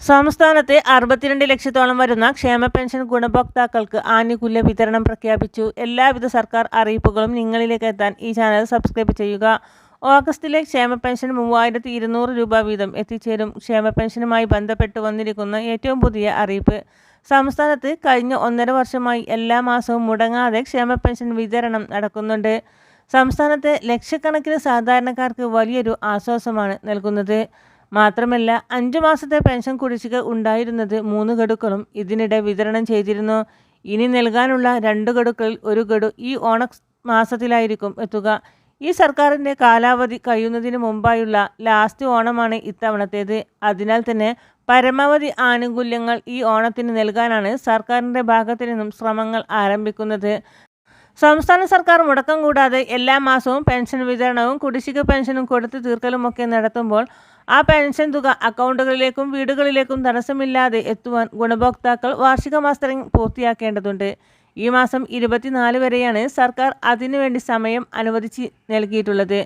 സംസ്ഥാനത്തെ അറുപത്തിരണ്ട് ലക്ഷത്തോളം വരുന്ന ക്ഷേമ പെൻഷൻ ഗുണഭോക്താക്കൾക്ക് ആനുകൂല്യ വിതരണം പ്രഖ്യാപിച്ചു. എല്ലാവിധ സർക്കാർ അറിയിപ്പുകളും നിങ്ങളിലേക്ക് എത്താൻ ഈ ചാനൽ സബ്സ്ക്രൈബ് ചെയ്യുക. ഓഗസ്റ്റിലെ ക്ഷേമ പെൻഷൻ മൂവായിരത്തി ഇരുന്നൂറ് രൂപ വീതം എത്തിച്ചേരും. ക്ഷേമ പെൻഷനുമായി ബന്ധപ്പെട്ട് വന്നിരിക്കുന്ന ഏറ്റവും പുതിയ അറിയിപ്പ്. സംസ്ഥാനത്ത് കഴിഞ്ഞ ഒന്നര വർഷമായി എല്ലാ മാസവും മുടങ്ങാതെ ക്ഷേമ പെൻഷൻ വിതരണം നടക്കുന്നുണ്ട്. സംസ്ഥാനത്തെ ലക്ഷക്കണക്കിന് സാധാരണക്കാർക്ക് വലിയൊരു ആശ്വാസമാണ് നൽകുന്നത്. മാത്രമല്ല അഞ്ചു മാസത്തെ പെൻഷൻ കുടിശ്ശിക ഉണ്ടായിരുന്നത് മൂന്ന് ഗഡുക്കളും ഇതിനിടെ വിതരണം ചെയ്തിരുന്നു. ഇനി നൽകാനുള്ള രണ്ട് ഗഡുക്കളിൽ ഒരു ഗഡു ഈ ഓണ മാസത്തിലായിരിക്കും എത്തുക. ഈ സർക്കാരിന്റെ കാലാവധി കഴിയുന്നതിന് മുമ്പായുള്ള ലാസ്റ്റ് ഓണമാണ് ഇത്തവണത്തേത്. അതിനാൽ തന്നെ പരമാവധി ആനുകൂല്യങ്ങൾ ഈ ഓണത്തിന് നൽകാനാണ് സർക്കാരിന്റെ ഭാഗത്തു നിന്നും ശ്രമങ്ങൾ ആരംഭിക്കുന്നത്. സംസ്ഥാന സർക്കാർ മുടക്കം കൂടാതെ എല്ലാ മാസവും പെൻഷൻ വിതരണവും കുടിശ്ശിക പെൻഷനും കൊടുത്തു തീർക്കലുമൊക്കെ നടത്തുമ്പോൾ ആ പെൻഷൻ തുക അക്കൗണ്ടുകളിലേക്കും വീടുകളിലേക്കും തടസ്സമില്ലാതെ എത്തുവാൻ ഗുണഭോക്താക്കൾ വാർഷിക മാസ്റ്ററിംഗ് പൂർത്തിയാക്കേണ്ടതുണ്ട്. ഈ മാസം ഇരുപത്തിനാല് വരെയാണ് സർക്കാർ അതിനുവേണ്ടി സമയം അനുവദിച്ച് നൽകിയിട്ടുള്ളത്.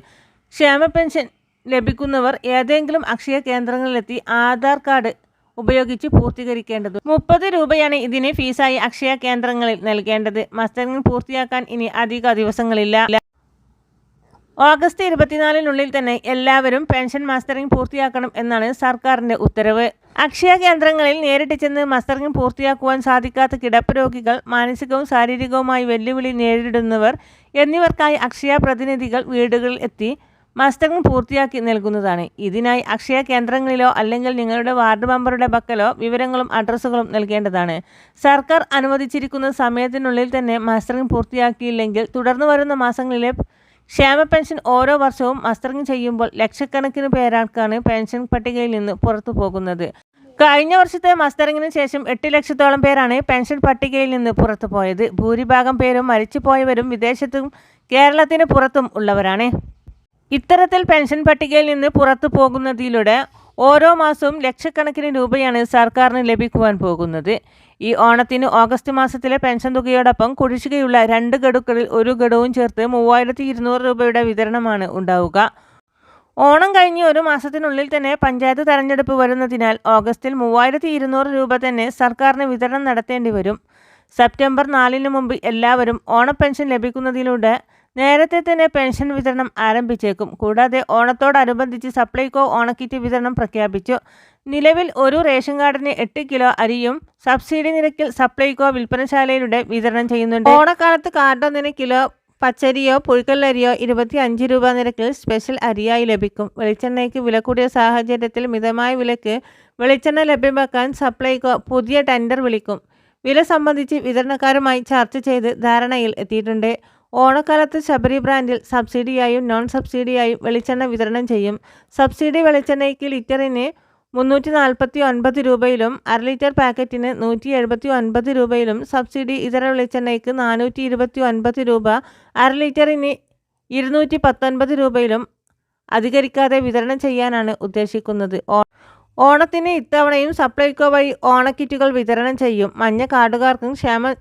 ക്ഷേമ പെൻഷൻ ലഭിക്കുന്നവർ ഏതെങ്കിലും അക്ഷയ കേന്ദ്രങ്ങളിലെത്തി ആധാർ കാർഡ് ഉപയോഗിച്ച് പൂർത്തീകരിക്കേണ്ടത്. മുപ്പത് രൂപയാണ് ഇതിന് ഫീസായി അക്ഷയ കേന്ദ്രങ്ങളിൽ നൽകേണ്ടത്. മസ്റ്ററിംഗ് പൂർത്തിയാക്കാൻ ഇനി അധിക ദിവസങ്ങളില്ല. ഓഗസ്റ്റ് ഇരുപത്തിനാലിനുള്ളിൽ തന്നെ എല്ലാവരും പെൻഷൻ മാസ്റ്ററിംഗ് പൂർത്തിയാക്കണം എന്നാണ് സർക്കാരിന്റെ ഉത്തരവ്. അക്ഷയ കേന്ദ്രങ്ങളിൽ നേരിട്ട് ചെന്ന് മസ്റ്ററിംഗ് പൂർത്തിയാക്കുവാൻ സാധിക്കാത്ത കിടപ്പ് രോഗികൾ മാനസികവും ശാരീരികവുമായി വെല്ലുവിളി നേരിടുന്നവർ എന്നിവർക്കായി അക്ഷയ പ്രതിനിധികൾ വീടുകളിൽ എത്തി മസ്റ്ററിംഗ് പൂർത്തിയാക്കി നൽകുന്നതാണ്. ഇതിനായി അക്ഷയ കേന്ദ്രങ്ങളിലോ അല്ലെങ്കിൽ നിങ്ങളുടെ വാർഡ് മെമ്പറുടെ പക്കലോ വിവരങ്ങളും അഡ്രസ്സുകളും നൽകേണ്ടതാണ്. സർക്കാർ അനുവദിച്ചിരിക്കുന്ന സമയത്തിനുള്ളിൽ തന്നെ മസ്റ്ററിംഗ് പൂർത്തിയാക്കിയില്ലെങ്കിൽ തുടർന്ന് വരുന്ന മാസങ്ങളിലെ ക്ഷേമ പെൻഷൻ ഓരോ വർഷവും മസ്റ്ററിംഗ് ചെയ്യുമ്പോൾ ലക്ഷക്കണക്കിന് പേരാൾക്കാണ് പെൻഷൻ പട്ടികയിൽ നിന്ന് പുറത്തു പോകുന്നത്. കഴിഞ്ഞ വർഷത്തെ മസ്റ്ററിങ്ങിന് ശേഷം എട്ട് ലക്ഷത്തോളം പേരാണ് പെൻഷൻ പട്ടികയിൽ നിന്ന് പുറത്തു പോയത്. ഭൂരിഭാഗം പേരും മരിച്ചുപോയവരും വിദേശത്തും കേരളത്തിന് പുറത്തും ഉള്ളവരാണ്. ഇത്തരത്തിൽ പെൻഷൻ പട്ടികയിൽ നിന്ന് പുറത്തു പോകുന്നതിലൂടെ ഓരോ മാസവും ലക്ഷക്കണക്കിന് രൂപയാണ് സർക്കാരിന് ലഭിക്കുവാൻ പോകുന്നത്. ഈ ഓണത്തിന് ഓഗസ്റ്റ് മാസത്തിലെ പെൻഷൻ തുകയോടൊപ്പം കുടിശ്ശികയുള്ള രണ്ട് ഗഡുക്കളിൽ ഒരു ഗഡുവും ചേർത്ത് മൂവായിരത്തി ഇരുന്നൂറ് രൂപയുടെ വിതരണമാണ് ഉണ്ടാവുക. ഓണം കഴിഞ്ഞ് ഒരു മാസത്തിനുള്ളിൽ തന്നെ പഞ്ചായത്ത് തെരഞ്ഞെടുപ്പ് വരുന്നതിനാൽ ഓഗസ്റ്റിൽ മൂവായിരത്തി ഇരുന്നൂറ് രൂപ തന്നെ സർക്കാരിന് വിതരണം നടത്തേണ്ടി വരും. സെപ്റ്റംബർ നാലിന് മുമ്പ് എല്ലാവരും ഓണപ്പെൻഷൻ ലഭിക്കുന്നതിലൂടെ നേരത്തെ തന്നെ പെൻഷൻ വിതരണം ആരംഭിച്ചേക്കും. കൂടാതെ ഓണത്തോടനുബന്ധിച്ച് സപ്ലൈകോ ഓണക്കിറ്റ് വിതരണം പ്രഖ്യാപിച്ചു. നിലവിൽ ഒരു റേഷൻ കാർഡിന് എട്ട് കിലോ അരിയും സബ്സിഡി നിരക്കിൽ സപ്ലൈകോ വിൽപ്പനശാലയിലൂടെ വിതരണം ചെയ്യുന്നുണ്ട്. ഓണക്കാലത്ത് കാർഡൊന്നിന് കിലോ പച്ചരിയോ പുഴുക്കല്ലരിയോ ഇരുപത്തി അഞ്ച് രൂപ നിരക്കിൽ സ്പെഷ്യൽ അരിയായി ലഭിക്കും. വെളിച്ചെണ്ണയ്ക്ക് വില കൂടിയ സാഹചര്യത്തിൽ മിതമായ വിലക്ക് വെളിച്ചെണ്ണ ലഭ്യമാക്കാൻ സപ്ലൈകോ പുതിയ ടെൻഡർ വിളിക്കും. വില സംബന്ധിച്ച് വിതരണക്കാരുമായി ചർച്ച ചെയ്ത് ധാരണയിൽ എത്തിയിട്ടുണ്ട്. ഓണക്കാലത്ത് ശബരി ബ്രാൻഡിൽ സബ്സിഡിയായും നോൺ സബ്സിഡിയായും വെളിച്ചെണ്ണ വിതരണം ചെയ്യും. സബ്സിഡി വെളിച്ചെണ്ണയ്ക്ക് ലിറ്ററിന് മുന്നൂറ്റി നാൽപ്പത്തി ഒൻപത് രൂപയിലും അര ലിറ്റർ പാക്കറ്റിന് നൂറ്റി എഴുപത്തി ഒൻപത് രൂപയിലും സബ്സിഡി ഇതര വെളിച്ചെണ്ണയ്ക്ക് നാനൂറ്റി ഇരുപത്തി ഒൻപത് രൂപ അര ലിറ്ററിന് ഇരുന്നൂറ്റി പത്തൊൻപത് രൂപയിലും അധികരിക്കാതെ വിതരണം ചെയ്യാനാണ് ഉദ്ദേശിക്കുന്നത്. ഓണത്തിന് ഇത്തവണയും സപ്ലൈകോ വഴി ഓണക്കിറ്റുകൾ വിതരണം ചെയ്യും. മഞ്ഞ കാർഡുകാർക്കും ക്ഷേമ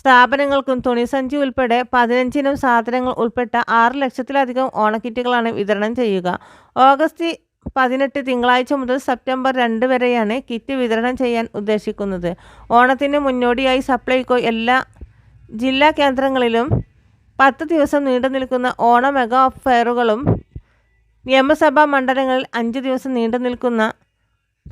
സ്ഥാപനങ്ങൾക്കും തുണിസഞ്ചി ഉൾപ്പെടെ പതിനഞ്ചിനും സാധനങ്ങൾ ഉൾപ്പെട്ട ആറ് ലക്ഷത്തിലധികം ഓണക്കിറ്റുകളാണ് വിതരണം ചെയ്യുക. ഓഗസ്റ്റ് പതിനെട്ട് തിങ്കളാഴ്ച മുതൽ സെപ്റ്റംബർ രണ്ട് വരെയാണ് കിറ്റ് വിതരണം ചെയ്യാൻ ഉദ്ദേശിക്കുന്നത്. ഓണത്തിന് മുന്നോടിയായി സപ്ലൈകോ എല്ലാ ജില്ലാ കേന്ദ്രങ്ങളിലും പത്ത് ദിവസം നീണ്ടു നിൽക്കുന്ന ഓണ മെഗാ ഫെയറുകളും നിയമസഭാ മണ്ഡലങ്ങളിൽ അഞ്ച് ദിവസം നീണ്ടു നിൽക്കുന്ന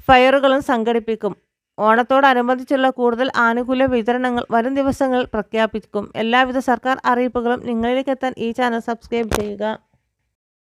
ഫയറുകളും സംഘടിപ്പിക്കും. ഓണത്തോടനുബന്ധിച്ചുള്ള കൂടുതൽ ആനുകൂല്യ വിതരണങ്ങൾ വരും ദിവസങ്ങളിൽ പ്രഖ്യാപിക്കും. എല്ലാവിധ സർക്കാർ അറിയിപ്പുകളും നിങ്ങളിലേക്ക് എത്താൻ ഈ ചാനൽ സബ്സ്ക്രൈബ് ചെയ്യുക.